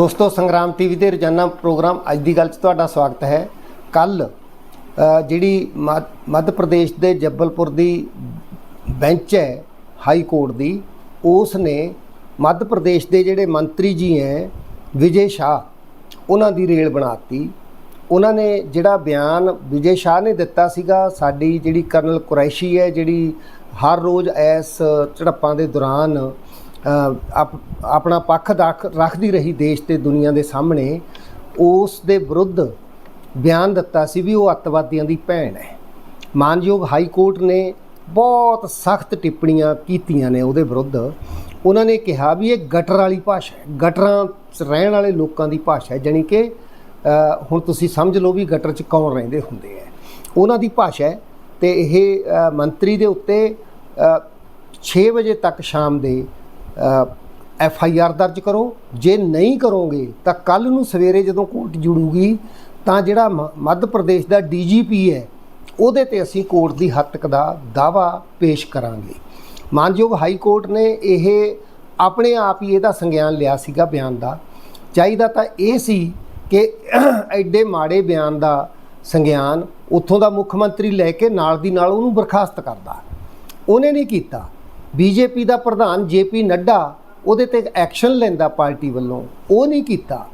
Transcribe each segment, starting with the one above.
ਦੋਸਤੋ, ਸੰਗਰਾਮ ਟੀਵੀ ਦੇ ਰੋਜ਼ਾਨਾ ਪ੍ਰੋਗਰਾਮ ਅੱਜ ਦੀ ਗੱਲ 'ਚ ਤੁਹਾਡਾ ਸਵਾਗਤ ਹੈ। ਕੱਲ ਜਿਹੜੀ ਮੱਧ- ਮੱਧ ਪ੍ਰਦੇਸ਼ ਦੇ ਜੱਬਲਪੁਰ ਦੀ ਬੈਂਚ ਹੈ, ਹਾਈ ਕੋਰਟ ਦੀ ਉਸ ਨੇ ਮੱਧ ਪ੍ਰਦੇਸ਼ ਦੇ ਜਿਹੜੇ ਮੰਤਰੀ ਜੀ ਹੈ, ਵਿਜੇ ਸ਼ਾਹ, ਉਹਨਾਂ ਦੀ ਰੇਲ ਬਣਾਤੀ ਉਹਨਾਂ ਨੇ ਜਿਹੜਾ ਬਿਆਨ ਵਿਜੇ ਸ਼ਾਹ ਨੇ ਦਿੱਤਾ ਸੀਗਾ, ਸਾਡੀ ਜਿਹੜੀ ਕਰਨਲ ਕੁਰੈਸ਼ੀ ਹੈ, ਜਿਹੜੀ ਹਰ ਰੋਜ਼ ਐਸ ਝੜਪਾਂ ਦੇ ਦੌਰਾਨ ਆਪਣਾ ਪੱਖ ਰੱਖ- ਰੱਖਦੀ ਰਹੀ ਦੇਸ਼ ਤੇ ਦੁਨੀਆ ਦੇ ਸਾਹਮਣੇ, ਉਸ ਦੇ ਵਿਰੁੱਧ ਬਿਆਨ ਦਿੱਤਾ ਸੀ ਵੀ ਉਹ ਅੱਤਵਾਦੀਆਂ ਦੀ ਭੈਣ ਹੈ। ਮਾਨਯੋਗ ਹਾਈ ਕੋਰਟ ਨੇ ਬਹੁਤ ਸਖਤ ਟਿੱਪਣੀਆਂ ਕੀਤੀਆਂ ਨੇ ਉਹਦੇ ਵਿਰੁੱਧ। ਉਹਨਾਂ ਨੇ ਕਿਹਾ ਵੀ ਇਹ ਗਟਰ ਵਾਲੀ ਭਾਸ਼ਾ ਹੈ। ਗਟਰਾਂ 'ਚ ਰਹਿਣ ਵਾਲੇ ਲੋਕਾਂ ਦੀ ਭਾਸ਼ਾ ਹੈ, ਜਾਣੀ ਕਿ ਹੁਣ ਤੁਸੀਂ ਸਮਝ ਲਓ ਵੀ ਗਟਰ 'ਚ ਕੌਣ ਰਹਿੰਦੇ ਹੁੰਦੇ ਹੈ। ਉਹਨਾਂ ਦੀ ਭਾਸ਼ਾ ਹੈ ਤੇ ਇਹ ਮੰਤਰੀ ਦੇ ਉੱਤੇ 6 ਵਜੇ ਤੱਕ ਸ਼ਾਮ ਦੇ ਐਫ ਆਈ ਆਰ ਦਰਜ ਕਰੋ। ਜੇ ਨਹੀਂ ਕਰੋਗੇ, ਤਾਂ ਕੱਲ ਨੂੰ ਸਵੇਰੇ ਜਦੋਂ ਕੋਰਟ ਜੁੜੂਗੀ, ਤਾਂ ਜਿਹੜਾ ਮ- ਮੱਧ ਪ੍ਰਦੇਸ਼ ਦਾ ਡੀਜੀਪੀ ਹੈ, ਉਹਦੇ ਤੇ ਅਸੀਂ ਕੋਰਟ ਦੀ ਹੱਦ ਤੱਕ ਦਾ ਦਾਵਾ ਪੇਸ਼ ਕਰਾਂਗੇ। ਮਾਨਯੋਗ ਹਾਈ ਕੋਰਟ ਨੇ ਇਹ ਆਪਣੇ ਆਪ ਹੀ ਇਹਦਾ ਸੰਗਿਆਨ ਲਿਆ ਸੀਗਾ ਬਿਆਨ ਦਾ। ਚਾਹੀਦਾ ਤਾਂ ਇਹ ਸੀ ਕਿ ਐਡੇ ਮਾੜੇ ਬਿਆਨ ਦਾ ਸੰਗਿਆਨ ਉੱਥੋਂ ਦਾ ਮੁੱਖ ਮੰਤਰੀ ਲੈ ਕੇ ਨਾਲ ਦੀ ਨਾਲ ਉਹਨੂੰ ਬਰਖਾਸਤ ਕਰਦਾ। ਉਹਨੇ ਨਹੀਂ ਕੀਤਾ। ਬੀਜੇਪੀ ਦਾ ਪ੍ਰਧਾਨ ਜੇਪੀ ਨੱਡਾ ਉਹਦੇ ਤੇ ਐਕਸ਼ਨ ਲੈਂਦਾ ਪਾਰਟੀ ਵੱਲੋਂ। ਉਹ ਨਹੀਂ ਕੀਤਾ।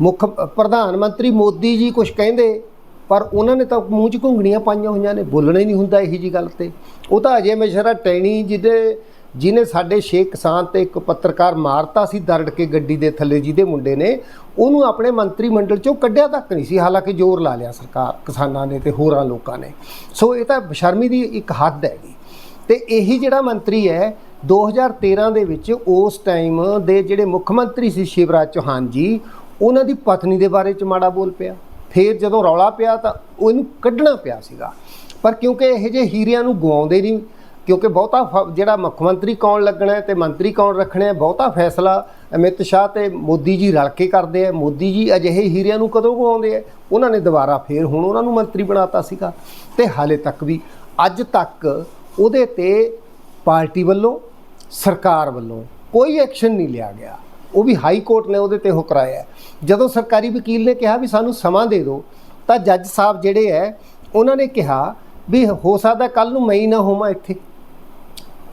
ਮੁੱਖ ਪ੍ਰਧਾਨ ਮੰਤਰੀ ਮੋਦੀ ਜੀ ਕੁਝ ਕਹਿੰਦੇ, ਪਰ ਉਹਨਾਂ ਨੇ ਤਾਂ ਮੂੰਹ 'ਚ ਘੁੰਗਣੀਆਂ ਪਾਈਆਂ ਹੋਈਆਂ ਨੇ, ਬੋਲਣਾ ਹੀ ਨਹੀਂ ਹੁੰਦਾ ਇਹੀ ਜੀ ਗੱਲ ਤੇ। ਉਹ ਤਾਂ ਅਜੇ ਮਿਸ਼ਰਾ ਟੈਣੀ ਜਿਹਦੇ, ਜਿਹਨੇ ਸਾਡੇ ਛੇ ਕਿਸਾਨ ਤੇ ਇੱਕ ਪੱਤਰਕਾਰ ਮਾਰਤਾ ਸੀ ਦਰੜ ਕੇ ਗੱਡੀ ਦੇ ਥੱਲੇ, ਜਿਹਦੇ ਮੁੰਡੇ ਨੇ, ਉਹਨੂੰ ਆਪਣੇ ਮੰਤਰੀ ਮੰਡਲ ਚੋਂ ਕੱਢਿਆ ਤੱਕ ਨਹੀਂ ਸੀ, ਹਾਲਾਂਕਿ ਜ਼ੋਰ ਲਾ ਲਿਆ ਸਰਕਾਰ ਕਿਸਾਨਾਂ ਨੇ ਤੇ ਹੋਰਾਂ ਲੋਕਾਂ ਨੇ। ਸੋ ਇਹ ਤਾਂ ਬਸ਼ਰਮੀ ਦੀ ਇੱਕ ਹੱਦ ਹੈਗੀ। ਤੇ ਇਹੀ ਜਿਹੜਾ ਮੰਤਰੀ ਹੈ 2013 ਦੇ ਵਿੱਚ ਉਸ ਟਾਈਮ ਦੇ ਜਿਹੜੇ ਮੁੱਖ ਮੰਤਰੀ ਸੀ ਸ਼ਿਵਰਾਜ ਚੌਹਾਨ ਜੀ, ਉਹਨਾਂ ਦੀ ਪਤਨੀ ਦੇ ਬਾਰੇ ਚ ਮਾੜਾ ਬੋਲ ਪਿਆ। ਫਿਰ ਜਦੋਂ ਰੌਲਾ ਪਿਆ ਤਾਂ ਉਹਨੂੰ ਕੱਢਣਾ ਪਿਆ ਸੀਗਾ। ਪਰ ਕਿਉਂਕਿ ਇਹ ਜੇ ਹੀਰਿਆਂ ਨੂੰ ਗਵਾਉਂਦੇ ਨਹੀਂ, ਕਿਉਂਕਿ ਬਹੁਤਾ ਫ- ਜਿਹੜਾ ਮੁੱਖ ਮੰਤਰੀ ਕੌਣ ਲੱਗਣਾ ਹੈ ਤੇ ਮੰਤਰੀ ਕੌਣ ਰੱਖਣਾ, ਬਹੁਤਾ ਫੈਸਲਾ ਅਮਿਤ ਸ਼ਾਹ ਤੇ ਮੋਦੀ ਜੀ ਰਲ ਕੇ ਕਰਦੇ ਆ। ਮੋਦੀ ਜੀ ਅਜਿਹੇ ਹੀਰਿਆਂ ਨੂੰ ਕਦੋਂ ਗਵਾਉਂਦੇ ਆ? ਉਹਨਾਂ ਨੇ ਦੁਬਾਰਾ ਫੇਰ ਹੁਣ ਉਹਨਾਂ ਨੂੰ ਮੰਤਰੀ ਬਣਾਤਾ ਸੀਗਾ। ਤੇ ਹਾਲੇ ਤੱਕ ਵੀ ਅੱਜ ਤੱਕ ਉਹਦੇ ਤੇ ਪਾਰਟੀ ਵੱਲੋਂ, ਸਰਕਾਰ ਵੱਲੋਂ ਕੋਈ ਐਕਸ਼ਨ ਨਹੀਂ ਲਿਆ ਗਿਆ। ਉਹ ਵੀ ਹਾਈ ਕੋਰਟ ਨੇ ਉਹਦੇ ਤੇ ਉਹ ਕਰਾਇਆ। ਜਦੋਂ ਸਰਕਾਰੀ ਵਕੀਲ ਨੇ ਕਿਹਾ ਵੀ ਸਾਨੂੰ ਸਮਾਂ ਦੇ ਦਿਓ, ਤਾਂ ਜੱਜ ਸਾਹਿਬ ਜਿਹੜੇ ਹੈ ਉਹਨਾਂ ਨੇ ਕਿਹਾ ਵੀ ਹੋ ਸਕਦਾ ਕੱਲ ਨੂੰ ਮੈਂ ਹੀ ਨਾ ਹੋਵਾਂ ਇੱਥੇ।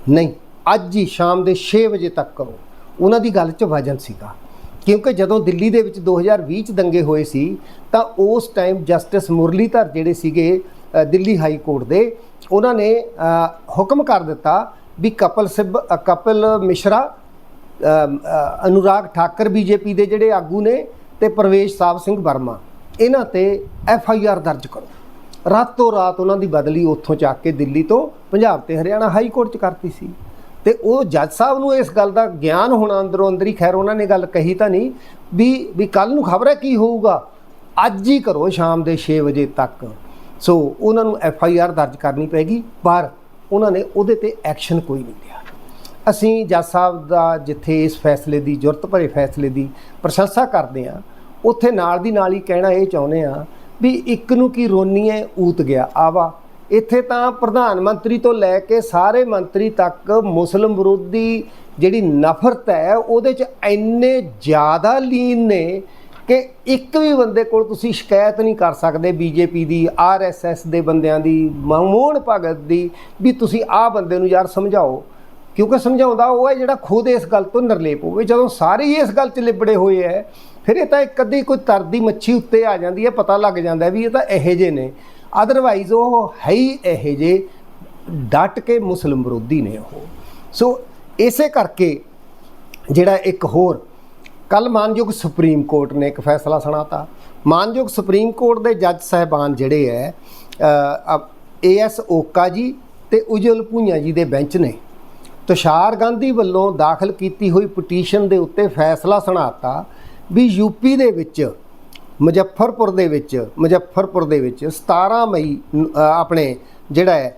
ਨਹੀਂ, ਅੱਜ ਹੀ ਸ਼ਾਮ ਦੇ 6 ਵਜੇ ਤੱਕ ਕਰੋ। ਉਹਨਾਂ ਦੀ ਗੱਲ 'ਚ ਵਜਨ ਸੀਗਾ। ਕਿਉਂਕਿ ਜਦੋਂ ਦਿੱਲੀ ਦੇ ਵਿੱਚ 2020 ਚ ਦੰਗੇ ਹੋਏ ਸੀ, ਤਾਂ ਉਸ ਟਾਈਮ ਜਸਟਿਸ ਮੁਰਲੀਧਰ ਜਿਹੜੇ ਸੀਗੇ ਦਿੱਲੀ ਹਾਈ ਕੋਰਟ ਦੇ ਉਹਨਾਂ ਨੇ ਹੁਕਮ ਕਰ ਦਿੱਤਾ ਵੀ ਕਪਲ ਸਿੱਬ ਅ, ਕਪਿਲ ਮਿਸ਼ਰਾ ਅ, ਅ, ਅਨੁਰਾਗ ਠਾਕਰ ਬੀਜੇਪੀ ਦੇ ਜਿਹੜੇ ਆਗੂ ਨੇ ਤੇ ਪ੍ਰਵੇਸ਼ ਸਾਹਿਬ ਸਿੰਘ ਵਰਮਾ ਇਹਨਾਂ ਤੇ ਐਫ ਆਈ ਆਰ ਦਰਜ ਕਰੋ। ਰਾਤੋਂ ਰਾਤ ਉਹਨਾਂ ਦੀ ਬਦਲੀ ਉੱਥੋਂ ਚੱਕ ਕੇ ਦਿੱਲੀ ਤੋਂ ਪੰਜਾਬ ਤੇ ਹਰਿਆਣਾ ਹਾਈ ਕੋਰਟ ਚ ਕਰਤੀ ਸੀ। ਤੇ ਉਹ ਜੱਜ ਸਾਹਿਬ ਨੂੰ ਇਸ ਗੱਲ ਦਾ ਗਿਆਨ ਹੋਣਾ ਅੰਦਰੋਂ ਅੰਦਰ ਹੀ ਖੈਰ ਉਹਨਾਂ ਨੇ ਗੱਲ ਕਹੀ ਤਾਂ ਨਹੀਂ ਵੀ ਵੀ ਕੱਲ ਨੂੰ ਖਬਰ ਹੈ ਕੀ ਹੋਊਗਾ? ਅੱਜ ਹੀ ਕਰੋ ਸ਼ਾਮ ਦੇ 6 ਵਜੇ ਤੱਕ। ਸੋ ਉਹਨਾਂ ਨੂੰ ਐਫ ਆਈ ਆਰ ਦਰਜ ਕਰਨੀ ਪੈਗੀ ਪਰ ਉਹਨਾਂ ਨੇ ਉਹਦੇ ਤੇ ਐਕਸ਼ਨ ਕੋਈ ਨਹੀਂ ਲਿਆ। ਅਸੀਂ ਜੱਜ ਸਾਹਿਬ ਦਾ ਜਿੱਥੇ ਇਸ ਫੈਸਲੇ ਦੀ ਜ਼ਰੂਰਤ ਭਰੇ ਫੈਸਲੇ ਦੀ ਪ੍ਰਸ਼ੰਸਾ ਕਰਦੇ ਆ ਉੱਥੇ ਨਾਲ ਦੀ ਨਾਲ ਹੀ ਕਹਿਣਾ ਇਹ ਚਾਹੁੰਦੇ ਆ ਵੀ ਇੱਕ ਨੂੰ ਕੀ ਰੋਨੀਏ ਊਤ ਗਿਆ, ਆਵਾ। ਇੱਥੇ ਤਾਂ ਪ੍ਰਧਾਨ ਮੰਤਰੀ ਤੋਂ ਲੈ ਕੇ ਸਾਰੇ ਮੰਤਰੀ ਤੱਕ ਮੁਸਲਮ ਵਿਰੋਧੀ ਜਿਹੜੀ ਨਫ਼ਰਤ ਹੈ, ਉਹਦੇ ਚ ਇੰਨੇ ਜ਼ਿਆਦਾ ਲੀਨ ਨੇ ਕਿ ਇੱਕ ਵੀ ਬੰਦੇ ਕੋਲ ਤੁਸੀਂ ਸ਼ਿਕਾਇਤ ਨਹੀਂ ਕਰ ਸਕਦੇ ਬੀਜੇਪੀ ਦੀ, ਆਰਐਸਐਸ ਦੇ ਬੰਦਿਆਂ ਦੀ ਮਨਮੋਹਨ ਭਗਤ ਦੀ, ਵੀ ਤੁਸੀਂ ਆਹ ਬੰਦੇ ਨੂੰ ਯਾਰ ਸਮਝਾਓ। ਕਿਉਂਕਿ ਸਮਝਾਉਂਦਾ ਉਹ ਹੈ ਜਿਹੜਾ ਖੁਦ ਇਸ ਗੱਲ ਤੋਂ ਨਿਰਲੇਪ ਹੋਵੇ। ਜਦੋਂ ਸਾਰੇ ਹੀ ਇਸ ਗੱਲ 'ਚ ਲਿਬੜੇ ਹੋਏ ਐ ਫਿਰ ਇਹ ਤਾਂ ਇੱਕ ਅੱਧੀ ਕੋਈ ਤਰਦੀ ਮੱਛੀ ਉੱਤੇ ਆ ਜਾਂਦੀ ਹੈ, ਪਤਾ ਲੱਗ ਜਾਂਦਾ ਵੀ ਇਹ ਤਾਂ ਇਹੋ ਜਿਹੇ ਨੇ। ਅਦਰਵਾਈਜ਼ ਉਹ ਹੈ ਹੀ ਇਹੋ ਜਿਹੇ, ਡਟ ਕੇ ਮੁਸਲਿਮ ਵਿਰੋਧੀ ਨੇ ਉਹ। ਸੋ ਇਸੇ ਕਰਕੇ ਜਿਹੜਾ ਇੱਕ ਹੋਰ ਕੱਲ ਮਾਨਯੋਗ ਸੁਪਰੀਮ ਕੋਰਟ ਨੇ ਇੱਕ ਫੈਸਲਾ ਸੁਣਾਤਾ। ਮਾਨਯੋਗ ਸੁਪਰੀਮ ਕੋਰਟ ਦੇ ਜੱਜ ਸਾਹਿਬਾਨ ਜਿਹੜੇ ਹੈ ਏਐਸ ਓਕਾ ਜੀ ਤੇ ਉਜਲ ਭੂਈਆ ਜੀ ਦੇ ਬੈਂਚ ਨੇ। ਤੁਸ਼ਾਰ ਗਾਂਧੀ ਵੱਲੋਂ ਦਾਖਲ ਕੀਤੀ ਹੋਈ ਪਟੀਸ਼ਨ ਦੇ ਉੱਤੇ ਫੈਸਲਾ ਸੁਣਾਤਾ ਵੀ ਯੂਪੀ ਦੇ ਵਿੱਚ, ਮੁਜ਼ੱਫਰਪੁਰ ਦੇ ਵਿੱਚ, ਮੁਜ਼ੱਫਰਪੁਰ ਦੇ ਵਿੱਚ 17 ਮਈ ਆਪਣੇ ਜਿਹੜਾ ਹੈ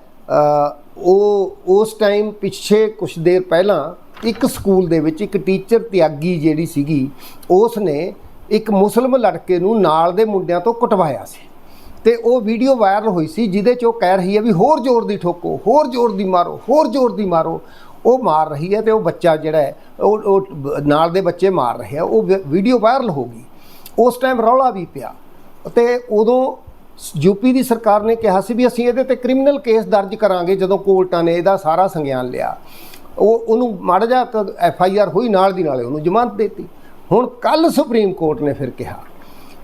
ਉਹ, ਉਸ ਟਾਈਮ ਪਿੱਛੇ ਕੁਝ ਦੇਰ ਪਹਿਲਾਂ ਇੱਕ ਸਕੂਲ ਦੇ ਵਿੱਚ ਇੱਕ ਟੀਚਰ ਤਿਆਗੀ ਜਿਹੜੀ ਸੀਗੀ ਉਸ ਨੇ ਇੱਕ ਮੁਸਲਮ ਲੜਕੇ ਨੂੰ ਨਾਲ ਦੇ ਮੁੰਡਿਆਂ ਤੋਂ ਕੁਟਵਾਇਆ ਸੀ। ਤੇ ਉਹ ਵੀਡੀਓ ਵਾਇਰਲ ਹੋਈ ਸੀ, ਜਿਹਦੇ ਚ ਉਹ ਕਹਿ ਰਹੀ ਹੈ ਵੀ ਹੋਰ ਜ਼ੋਰ ਦੀ ਠੋਕੋ, ਹੋਰ ਜ਼ੋਰ ਦੀ ਮਾਰੋ, ਹੋਰ ਜ਼ੋਰ ਦੀ ਮਾਰੋ। ਉਹ ਮਾਰ ਰਹੀ ਹੈ ਤੇ ਉਹ ਬੱਚਾ ਜਿਹੜਾ ਹੈ, ਉਹ ਉਹ ਨਾਲ ਦੇ ਬੱਚੇ ਮਾਰ ਰਹੇ ਆ, ਉਹ ਵੀਡੀਓ ਵਾਇਰਲ ਹੋ ਗਈ। ਉਸ ਟਾਈਮ ਰੌਲਾ ਵੀ ਪਿਆ। ਤੇ ਉਦੋਂ ਯੂਪੀ ਦੀ ਸਰਕਾਰ ਨੇ ਕਿਹਾ ਸੀ ਵੀ ਅਸੀਂ ਇਹਦੇ ਤੇ ਕ੍ਰਿਮੀਨਲ ਕੇਸ ਦਰਜ ਕਰਾਂਗੇ ਜਦੋਂ ਕੋਰਟਾਂ ਨੇ ਇਹਦਾ ਸਾਰਾ ਸੰਗਿਆਨ ਲਿਆ। ਉਹ ਉਹਨੂੰ ਮਾੜਾ ਜਿਹਾ ਐਫ ਆਈ ਆਰ ਹੋਈ ਨਾਲ ਦੀ ਨਾਲੇ ਉਹਨੂੰ ਜ਼ਮਾਨਤ ਦਿੱਤੀ। ਹੁਣ ਕੱਲ ਸੁਪਰੀਮ ਕੋਰਟ ਨੇ ਫਿਰ ਕਿਹਾ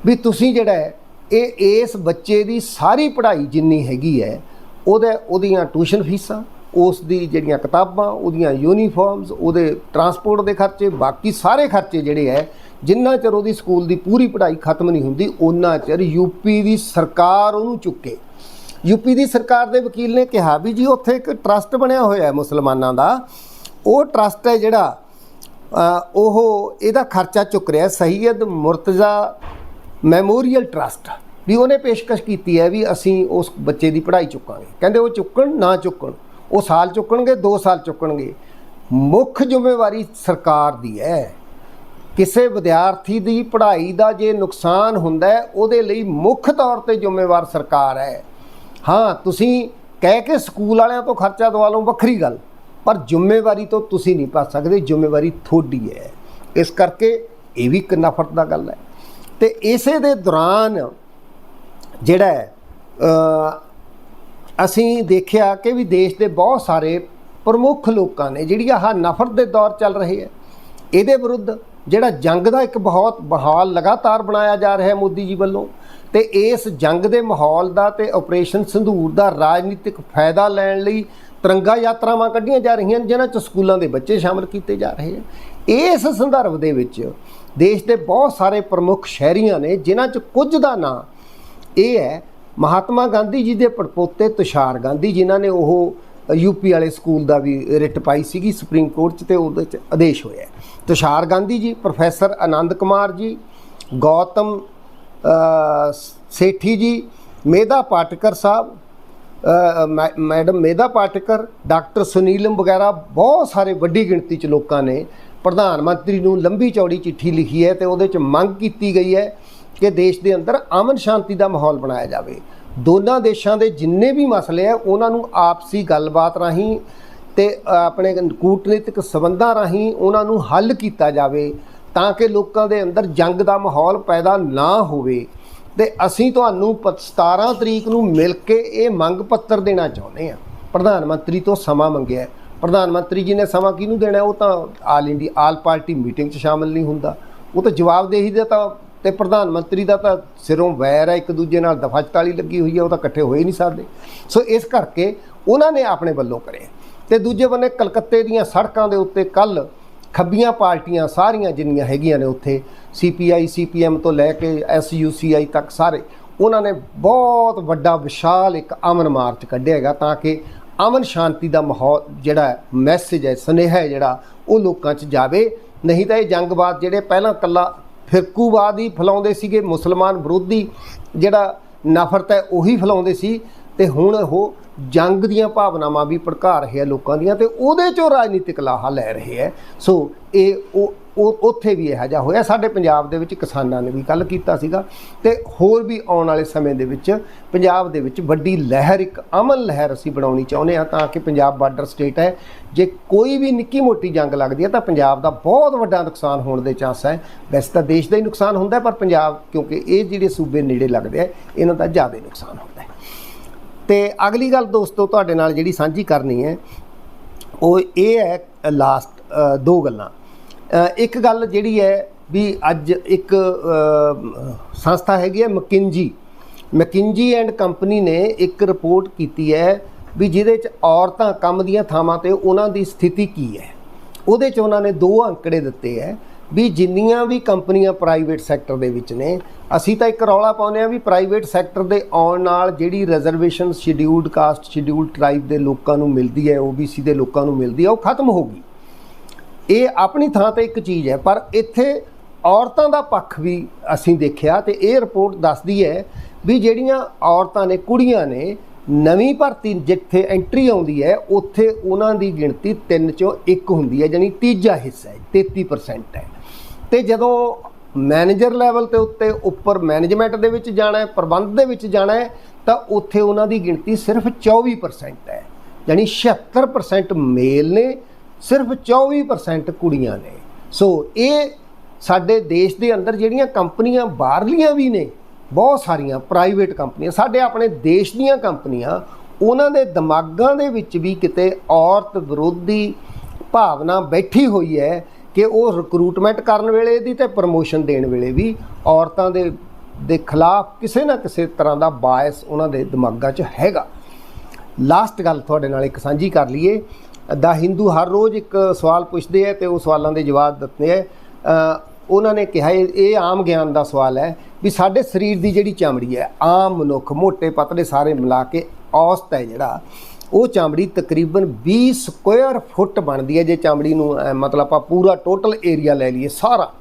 ਵੀ ਤੁਸੀਂ ਜਿਹੜਾ ਇਹ ਇਸ ਬੱਚੇ ਦੀ ਸਾਰੀ ਪੜ੍ਹਾਈ ਜਿੰਨੀ ਹੈਗੀ ਹੈ, ਉਹਦੇ ਉਹਦੀਆਂ ਟਿਊਸ਼ਨ ਫੀਸਾਂ ਉਸ ਦੀ ਜਿਹੜੀਆਂ ਕਿਤਾਬਾਂ, ਉਹਦੀਆਂ ਯੂਨੀਫਾਰਮਸ ਉਹਦੇ ਟਰਾਂਸਪੋਰਟ ਦੇ ਖਰਚੇ, ਬਾਕੀ ਸਾਰੇ ਖਰਚੇ ਜਿਹੜੇ ਹੈ, ਜਿੰਨਾ ਚਿਰ ਉਹਦੀ ਸਕੂਲ ਦੀ ਪੂਰੀ ਪੜ੍ਹਾਈ ਖਤਮ ਨਹੀਂ ਹੁੰਦੀ ਉਹਨਾਂ ਚਿਰ ਯੂਪੀ ਦੀ ਸਰਕਾਰ ਉਹਨੂੰ ਚੁੱਕੇ। ਯੂਪੀ ਦੀ ਸਰਕਾਰ ਦੇ ਵਕੀਲ ਨੇ ਕਿਹਾ ਵੀ ਜੀ ਉੱਥੇ ਇੱਕ ਟਰਸਟ ਬਣਿਆ ਹੋਇਆ ਹੈ ਮੁਸਲਮਾਨਾਂ ਦਾ। ਉਹ ਟਰਸਟ ਹੈ ਜਿਹੜਾ ਉਹ ਇਹਦਾ ਖਰਚਾ ਚੁੱਕ ਰਿਹਾ ਸਈਦ ਮੁਰਤਜ਼ਾ ਮੈਮੋਰੀਅਲ ਟਰਸਟ ਵੀ ਉਹਨੇ ਪੇਸ਼ਕਸ਼ ਕੀਤੀ ਹੈ ਵੀ ਅਸੀਂ ਉਸ ਬੱਚੇ ਦੀ ਪੜ੍ਹਾਈ ਚੁੱਕਾਂਗੇ। ਕਹਿੰਦੇ ਉਹ ਚੁੱਕਣ ਨਾ ਚੁੱਕਣ, ਉਹ ਸਾਲ ਚੁੱਕਣਗੇ 2 ਸਾਲ ਚੁੱਕਣਗੇ। ਮੁੱਖ ਜ਼ਿੰਮੇਵਾਰੀ ਸਰਕਾਰ ਦੀ ਹੈ। ਕਿਸੇ ਵਿਦਿਆਰਥੀ ਦੀ ਪੜ੍ਹਾਈ ਦਾ ਜੇ ਨੁਕਸਾਨ ਹੁੰਦਾ ਹੈ, ਉਹਦੇ ਲਈ ਮੁੱਖ ਤੌਰ ਤੇ ਜ਼ਿੰਮੇਵਾਰ ਸਰਕਾਰ ਹੈ। ਹਾਂ, ਤੁਸੀਂ ਕਹਿ ਕੇ ਸਕੂਲ ਵਾਲਿਆਂ ਤੋਂ ਖਰਚਾ ਦਵਾ ਲਓ, ਵੱਖਰੀ ਗੱਲ। ਪਰ ਜ਼ਿੰਮੇਵਾਰੀ ਤੋਂ ਤੁਸੀਂ ਨਹੀਂ ਪਾ ਸਕਦੇ, ਜ਼ਿੰਮੇਵਾਰੀ ਤੁਹਾਡੀ ਹੈ। ਇਸ ਕਰਕੇ ਇਹ ਵੀ ਇੱਕ ਨਫ਼ਰਤ ਦਾ ਗੱਲ ਹੈ। ਤੇ ਇਸੇ ਦੇ ਦੌਰਾਨ ਜਿਹੜਾ ਅਸੀਂ ਦੇਖਿਆ ਕਿ ਵੀ ਦੇਸ਼ ਦੇ ਬਹੁਤ ਸਾਰੇ ਪ੍ਰਮੁੱਖ ਲੋਕਾਂ ਨੇ ਜਿਹੜੀ ਆਹ ਨਫ਼ਰਤ ਦੇ ਦੌਰ ਚੱਲ ਰਹੇ ਹੈ, ਇਹਦੇ ਵਿਰੁੱਧ ਜਿਹੜਾ ਜੰਗ ਦਾ ਇੱਕ ਬਹੁਤ ਬਹਾਲ ਲਗਾਤਾਰ ਬਣਾਇਆ ਜਾ ਰਿਹਾ ਹੈ ਮੋਦੀ ਜੀ ਵੱਲੋਂ ਤੇ ਇਸ ਜੰਗ ਦੇ ਮਾਹੌਲ ਦਾ ਤੇ ਆਪਰੇਸ਼ਨ ਸੰਧੂਰ ਦਾ ਰਾਜਨੀਤਿਕ ਫਾਇਦਾ ਲੈਣ ਲਈ ਤਿਰੰਗਾ ਯਾਤਰਾਵਾਂ ਕੱਢੀਆਂ ਜਾ ਰਹੀਆਂ ਨੇ, ਜਿਨ੍ਹਾਂ 'ਚ ਸਕੂਲਾਂ ਦੇ ਬੱਚੇ ਸ਼ਾਮਲ ਕੀਤੇ ਜਾ ਰਹੇ ਹਨ ਇਸ ਸੰਦਰਭ ਦੇ ਵਿੱਚ ਦੇਸ਼ ਦੇ ਬਹੁਤ ਸਾਰੇ ਪ੍ਰਮੁੱਖ ਸ਼ਹਿਰੀਆਂ ਨੇ, ਜਿਨ੍ਹਾਂ 'ਚ ਕੁਝ ਦਾ ਨਾਂ ਇਹ ਹੈ, ਮਹਾਤਮਾ ਗਾਂਧੀ ਜੀ ਦੇ ਪੜਪੋਤੇ ਤੁਸ਼ਾਰ ਗਾਂਧੀ, ਜਿਨ੍ਹਾਂ ਨੇ ਉਹ ਯੂਪੀ ਵਾਲੇ ਸਕੂਲ ਦਾ ਵੀ ਰਿਟ ਪਾਈ ਸੀਗੀ, ਸੁਪਰੀਮ ਕੋਰਟ 'ਚ ਤੇ ਉਹਦੇ 'ਚ ਆਦੇਸ਼ ਹੋਇਆ। ਤੁਸ਼ਾਰ ਗਾਂਧੀ ਜੀ, ਪ੍ਰੋਫੈਸਰ ਆਨੰਦ ਕੁਮਾਰ ਜੀ, ਗੌਤਮ ਸੇਠੀ ਜੀ, ਮੇਧਾ ਪਾਟਕਰ ਸਾਹਿਬ ਮੈ- ਮੈਡਮ ਮੇਧਾ ਪਾਟਕਰ, ਡਾਕਟਰ ਸੁਨੀਲਮ ਵਗੈਰਾ ਬਹੁਤ ਸਾਰੇ ਵੱਡੀ ਗਿਣਤੀ 'ਚ ਲੋਕਾਂ ਨੇ ਪ੍ਰਧਾਨ ਮੰਤਰੀ ਨੂੰ ਲੰਬੀ ਚੌੜੀ ਚਿੱਠੀ ਲਿਖੀ ਹੈ ਤੇ ਉਹਦੇ 'ਚ ਮੰਗ ਕੀਤੀ ਗਈ ਹੈ ਕਿ ਦੇਸ਼ ਦੇ ਅੰਦਰ ਅਮਨ ਸ਼ਾਂਤੀ ਦਾ ਮਾਹੌਲ ਬਣਾਇਆ ਜਾਵੇ। ਦੋਨਾਂ ਦੇਸ਼ਾਂ ਦੇ ਜਿੰਨੇ ਵੀ ਮਸਲੇ ਆ ਉਹਨਾਂ ਨੂੰ ਆਪਸੀ ਗੱਲਬਾਤ ਰਾਹੀਂ ਤੇ ਆਪਣੇ ਕੂਟਨੀਤਿਕ ਸਬੰਧਾਂ ਰਾਹੀਂ ਉਹਨਾਂ ਨੂੰ ਹੱਲ ਕੀਤਾ ਜਾਵੇ। ਤਾਂ ਕਿ ਲੋਕਾਂ ਦੇ ਅੰਦਰ ਜੰਗ ਦਾ ਮਾਹੌਲ ਪੈਦਾ ਨਾ ਹੋਵੇ। ਤੇ ਅਸੀਂ ਤੁਹਾਨੂੰ ਪ- 17 ਤਰੀਕ ਨੂੰ ਮਿਲ ਕੇ ਇਹ ਮੰਗ ਪੱਤਰ ਦੇਣਾ ਚਾਹੁੰਦੇ ਹਾਂ। ਪ੍ਰਧਾਨ ਮੰਤਰੀ ਤੋਂ ਸਮਾਂ ਮੰਗਿਆ ਪ੍ਰਧਾਨ ਮੰਤਰੀ ਜੀ ਨੇ ਸਮਾਂ ਕਿਹਨੂੰ ਦੇਣਾ ਉਹ ਤਾਂ all India all party meeting 'ਚ ਸ਼ਾਮਲ ਨਹੀਂ ਹੁੰਦਾ। ਉਹ ਤਾਂ ਜਵਾਬਦੇਹੀ ਦਾ ਤਾਂ ਤੇ ਪ੍ਰਧਾਨ ਮੰਤਰੀ ਦਾ ਤਾਂ ਸਿਰੋਂ ਵੈਰ ਹੈ, ਇੱਕ ਦੂਜੇ ਨਾਲ ਦਫਾ 44 ਲੱਗੀ ਹੋਈ ਹੈ, ਉਹ ਤਾਂ ਇਕੱਠੇ ਹੋਏ ਨਹੀਂ ਸਕਦੇ। ਸੋ ਇਸ ਕਰਕੇ ਉਹਨਾਂ ਨੇ ਆਪਣੇ ਵੱਲੋਂ ਕਰੇ ਤੇ ਦੂਜੇ ਬੰਨੇ ਕਲਕੱਤੇ ਦੀਆਂ ਸੜਕਾਂ ਦੇ ਉੱਤੇ ਕੱਲ ਖੱਬੀਆਂ ਪਾਰਟੀਆਂ ਸਾਰੀਆਂ ਜਿੰਨੀਆਂ ਹੈਗੀਆਂ ਨੇ ਉੱਥੇ ਸੀਪੀਆਈ ਸੀਪੀਐਮ ਤੋਂ ਲੈ ਕੇ ਐਸਯੂਸੀਆਈ ਤੱਕ ਸਾਰੇ, ਉਹਨਾਂ ਨੇ ਬਹੁਤ ਵੱਡਾ ਵਿਸ਼ਾਲ ਇੱਕ ਅਮਨ ਮਾਰਚ ਕੱਢਿਆ ਹੈਗਾ ਤਾਂ ਕਿ ਅਮਨ ਸ਼ਾਂਤੀ ਦਾ ਮਾਹੌਲ ਜਿਹੜਾ ਮੈਸੇਜ ਹੈ, ਸੁਨੇਹਾ ਹੈ ਜਿਹੜਾ, ਉਹ ਲੋਕਾਂ 'ਚ ਜਾਵੇ। ਨਹੀਂ ਤਾਂ ਇਹ ਜੰਗਵਾਦ ਜਿਹੜੇ ਪਹਿਲਾਂ ਕੱਲਾ ਫਿਰਕੂਵਾਦ ਹੀ ਫੈਲਾਉਂਦੇ ਸੀਗੇ, ਮੁਸਲਮਾਨ ਵਿਰੋਧੀ ਜਿਹੜਾ ਨਫ਼ਰਤ ਹੈ, ਉਹੀ ਫੈਲਾਉਂਦੇ ਸੀ। ਤੇ ਹੁਣ ਉਹ ਜੰਗ ਦੀਆਂ ਭਾਵਨਾਵਾਂ ਵੀ ਭੜਕਾ ਰਹੇ ਆ ਲੋਕਾਂ ਦੀਆਂ ਤੇ ਉਹਦੇ ਚੋਂ ਰਾਜਨੀਤਿਕ ਲਾਹਾ ਲੈ ਰਹੇ ਆ ਸੋ ਇਹ ਉਹ ਉੱਥੇ ਵੀ ਇਹੋ ਜਿਹਾ ਹੋਇਆ। ਸਾਡੇ ਪੰਜਾਬ ਦੇ ਵਿੱਚ ਕਿਸਾਨਾਂ ਨੇ ਵੀ ਕੱਲ ਕੀਤਾ ਸੀਗਾ ਤੇ ਹੋਰ ਵੀ ਆਉਣ ਵਾਲੇ ਸਮੇਂ ਦੇ ਵਿੱਚ ਪੰਜਾਬ ਦੇ ਵਿੱਚ ਵੱਡੀ ਲਹਿਰ, ਇੱਕ ਅਮਨ ਲਹਿਰ ਅਸੀਂ ਬਣਾਉਣੀ ਚਾਹੁੰਦੇ ਆ ਤਾਂ ਕਿ ਪੰਜਾਬ ਬਾਰਡਰ ਸਟੇਟ ਹੈ। ਜੇ ਕੋਈ ਵੀ ਨਿੱਕੀ ਮੋਟੀ ਜੰਗ ਲੱਗਦੀ ਹੈ ਤਾਂ ਪੰਜਾਬ ਦਾ ਬਹੁਤ ਵੱਡਾ ਨੁਕਸਾਨ ਹੋਣ ਦੇ ਚਾਂਸ ਹੈ। ਵੈਸੇ ਤਾਂ ਦੇਸ਼ ਦਾ ਹੀ ਨੁਕਸਾਨ ਹੁੰਦਾ ਪਰ ਪੰਜਾਬ ਕਿਉਂਕਿ ਇਹ ਜਿਹੜੇ ਸੂਬੇ ਨੇੜੇ ਲੱਗਦੇ ਆ ਇਹਨਾਂ ਦਾ ਜ਼ਿਆਦਾ ਨੁਕਸਾਨ ਹੁੰਦਾ ਹੈ। ਤੇ ਅਗਲੀ ਗੱਲ ਦੋਸਤੋ ਤੁਹਾਡੇ ਨਾਲ ਜਿਹੜੀ ਸਾਂਝੀ ਕਰਨੀ ਹੈ, ਉਹ ਇਹ ਹੈ ਲਾਸਟ ਦੋ ਗੱਲਾਂ। ਇੱਕ ਗੱਲ ਜਿਹੜੀ ਹੈ ਵੀ ਅੱਜ ਇੱਕ ਸੰਸਥਾ ਹੈਗੀ ਹੈ ਮਕਿੰਜੀ ਮਕਿੰਜੀ ਐਂਡ ਕੰਪਨੀ ਨੇ ਇੱਕ ਰਿਪੋਰਟ ਕੀਤੀ ਹੈ ਵੀ ਜਿਹਦੇ ਚ ਔਰਤਾਂ ਕੰਮ ਦੀਆਂ ਥਾਵਾਂ ਤੇ ਉਹਨਾਂ ਦੀ ਸਥਿਤੀ ਕੀ ਹੈ। ਉਹਦੇ ਚ ਉਹਨਾਂ ਨੇ ਦੋ ਅੰਕੜੇ ਦਿੱਤੇ ਹੈ। ਵੀ ਜਿੰਨੀਆਂ ਵੀ ਕੰਪਨੀਆਂ ਪ੍ਰਾਈਵੇਟ ਸੈਕਟਰ ਦੇ ਵਿੱਚ ਨੇ, ਅਸੀਂ ਤਾਂ ਇੱਕ ਰੌਲਾ ਪਾਉਂਦੇ ਆ ਵੀ ਪ੍ਰਾਈਵੇਟ ਸੈਕਟਰ ਦੇ ਆਉਣ ਨਾਲ ਜਿਹੜੀ reservation scheduled caste scheduled tribe ਦੇ ਲੋਕਾਂ ਨੂੰ ਮਿਲਦੀ ਹੈ OBC ਦੇ ਲੋਕਾਂ ਨੂੰ ਮਿਲਦੀ ਹੈ, ਉਹ ਖਤਮ ਹੋ ਗਈ। ਇਹ ਆਪਣੀ ਥਾਂ ਤੇ ਇੱਕ ਚੀਜ਼ ਹੈ, ਪਰ ਇੱਥੇ ਔਰਤਾਂ ਦਾ ਪੱਖ ਵੀ ਅਸੀਂ ਦੇਖਿਆ ਤੇ ਇਹ ਰਿਪੋਰਟ ਦੱਸਦੀ ਹੈ ਵੀ ਜਿਹੜੀਆਂ ਔਰਤਾਂ ਨੇ, ਕੁੜੀਆਂ ਨੇ, ਨਵੀਂ ਭਰਤੀ ਜਿੱਥੇ ਐਂਟਰੀ ਆਉਂਦੀ ਹੈ, ਉੱਥੇ ਉਹਨਾਂ ਦੀ ਗਿਣਤੀ 3 ਚੋਂ 1 ਹੁੰਦੀ ਹੈ ਯਾਨੀ ਤੀਜਾ ਹਿੱਸਾ ਹੈ 33% ਹੈ। ਤੇ ਜਦੋਂ ਮੈਨੇਜਰ ਲੈਵਲ ਤੇ ਉੱਤੇ ਉੱਪਰ ਮੈਨੇਜਮੈਂਟ ਦੇ ਵਿੱਚ ਜਾਣਾ ਹੈ, ਪ੍ਰਬੰਧ ਦੇ ਵਿੱਚ ਜਾਣਾ ਹੈ, ਤਾਂ ਉੱਥੇ ਉਹਨਾਂ ਦੀ ਗਿਣਤੀ ਸਿਰਫ 24% ਹੈ। ਯਾਨੀ 76% ਮੇਲ ਨੇ, ਸਿਰਫ 24% ਕੁੜੀਆਂ ਨੇ। ਸੋ ਇਹ ਸਾਡੇ ਦੇਸ਼ ਦੇ ਅੰਦਰ ਜਿਹੜੀਆਂ ਕੰਪਨੀਆਂ ਬਾਹਰਲੀਆਂ ਵੀ ਨੇ, ਬਹੁਤ ਸਾਰੀਆਂ ਪ੍ਰਾਈਵੇਟ ਕੰਪਨੀਆਂ, ਸਾਡੇ ਆਪਣੇ ਦੇਸ਼ ਦੀਆਂ ਕੰਪਨੀਆਂ, ਉਹਨਾਂ ਦੇ ਦਿਮਾਗਾਂ ਦੇ ਵਿੱਚ ਵੀ ਕਿਤੇ ਔਰਤ ਵਿਰੋਧੀ ਭਾਵਨਾ ਬੈਠੀ ਹੋਈ ਹੈ ਕਿ ਉਹ ਰਿਕਰੂਟਮੈਂਟ ਕਰਨ ਵੇਲੇ ਦੀ ਤੇ ਪ੍ਰਮੋਸ਼ਨ ਦੇਣ ਵੇਲੇ ਵੀ ਔਰਤਾਂ ਦੇ ਦੇ ਖਿਲਾਫ ਕਿਸੇ ਨਾ ਕਿਸੇ ਤਰ੍ਹਾਂ ਦਾ ਬਾਇਸ ਉਹਨਾਂ ਦੇ ਦਿਮਾਗਾਂ 'ਚ ਹੈਗਾ। ਲਾਸਟ ਗੱਲ ਤੁਹਾਡੇ ਨਾਲ ਇੱਕ ਸਾਂਝੀ ਕਰ ਲਈਏ। ਦਾ ਹਿੰਦੂ ਹਰ ਰੋਜ਼ ਇੱਕ ਸਵਾਲ ਪੁੱਛਦੇ ਆ ਤੇ ਉਹ ਸਵਾਲਾਂ ਦੇ ਜਵਾਬ ਦਿੱਤੇ ਆ। ਉਹਨਾਂ ਨੇ ਕਿਹਾ ਇਹ ਇਹ ਆਮ ਗਿਆਨ ਦਾ ਸਵਾਲ ਹੈ ਵੀ ਸਾਡੇ ਸਰੀਰ ਦੀ ਜਿਹੜੀ ਚਮੜੀ ਹੈ, ਆਮ ਮਨੁੱਖ ਮੋٹے ਪਤਲੇ ਸਾਰੇ ਮਿਲਾ ਕੇ ਔਸਤ ਹੈ ਜਿਹੜਾ। ਉਹ ਚਾਮੜੀ ਤਕਰੀਬਨ 20 ਸਕੁਅਰ ਫੁੱਟ ਬਣਦੀ ਹੈ। ਜੇ ਚਾਮੜੀ ਨੂੰ ਮਤਲਬ ਆਪਾਂ ਪੂਰਾ ਟੋਟਲ ਏਰੀਆ ਲੈ ਲਈਏ ਸਾਰਾ,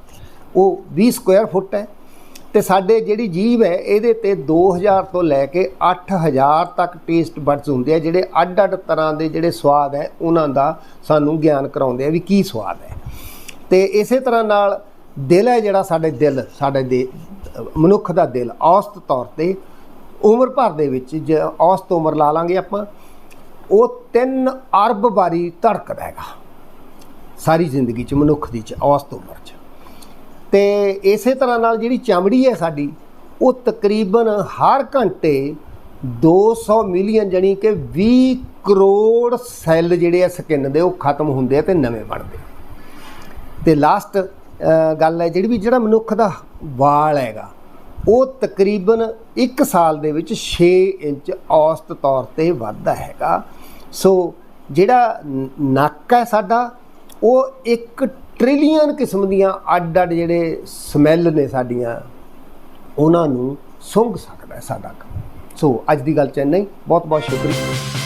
ਉਹ 20 ਸਕੁਅਰ ਫੁੱਟ ਹੈ। ਤੇ ਸਾਡੇ ਜਿਹੜੀ ਜੀਭ ਹੈ, ਇਹਦੇ ਤੇ 2000 ਤੋਂ ਲੈ ਕੇ 8000 ਤੱਕ ਟੇਸਟ ਬਡਸ ਹੁੰਦੇ ਆ, ਜਿਹੜੇ ਅੱਡ-ਅੱਡ ਤਰ੍ਹਾਂ ਦੇ ਜਿਹੜੇ ਸਵਾਦ ਹੈ, ਉਹਨਾਂ ਦਾ ਸਾਨੂੰ ਗਿਆਨ ਕਰਾਉਂਦੇ ਆ ਵੀ ਕੀ ਸਵਾਦ ਹੈ। ਤੇ ਇਸੇ ਤਰ੍ਹਾਂ ਨਾਲ ਦਿਲ ਹੈ ਜਿਹੜਾ ਸਾਡੇ ਦਿਲ, ਸਾਡੇ ਦੇ, ਮਨੁੱਖ ਦਾ ਦਿਲ ਔਸਤ ਤੌਰ ਤੇ ਉਮਰ ਭਰ ਦੇ ਵਿੱਚ, ਜੇ ਔਸਤ ਉਮਰ ਲਾ ਲਾਂਗੇ ਆਪਾਂ ਉਹ 3 ਅਰਬ ਵਾਰੀ ਧੜਕਦਾ ਹੈਗਾ ਸਾਰੀ ਜ਼ਿੰਦਗੀ ਚ, ਮਨੁੱਖ ਦੀ ਚ, ਔਸਤ ਉਮਰ ਚ। ਤੇ ਇਸੇ ਤਰ੍ਹਾਂ ਨਾਲ ਜਿਹੜੀ ਚਮੜੀ ਹੈ ਸਾਡੀ, ਉਹ ਤਕਰੀਬਨ ਹਰ ਘੰਟੇ 200 ਮਿਲੀਅਨ ਜਾਣੀ ਕਿ 20 ਕਰੋੜ ਸੈੱਲ ਜਿਹੜੇ ਆ ਸਕਿਨ ਦੇ, ਉਹ ਖਤਮ ਹੁੰਦੇ ਆ ਤੇ ਨਵੇਂ ਬਣਦੇ ਆ। ਤੇ ਲਾਸਟ ਗੱਲ ਹੈ ਜਿਹੜੀ ਵੀ ਜਿਹੜਾ ਮਨੁੱਖ ਦਾ ਵਾਲ ਹੈਗਾ, ਉਹ ਤਕਰੀਬਨ 1 ਸਾਲ ਦੇ ਵਿੱਚ 6 ਇੰਚ ਔਸਤ ਤੌਰ ਤੇ ਵੱਧਦਾ ਹੈਗਾ। ਸੋ ਜਿਹੜਾ ਨੱਕ ਹੈ ਸਾਡਾ, ਉਹ ਇੱਕ ਟ੍ਰਿਲੀਅਨ ਕਿਸਮ ਦੀਆਂ ਅੱਡ-ਅੱਡ ਜਿਹੜੇ ਸਮੈਲ ਨੇ ਸਾਡੀਆਂ, ਉਹਨਾਂ ਨੂੰ ਸੁੰਘ ਸਕਦਾ ਸਾਡਾ ਸੋ ਅੱਜ ਦੀ ਗੱਲ ਚ ਇੰਨਾ ਬਹੁਤ ਬਹੁਤ ਸ਼ੁਕਰੀਆ।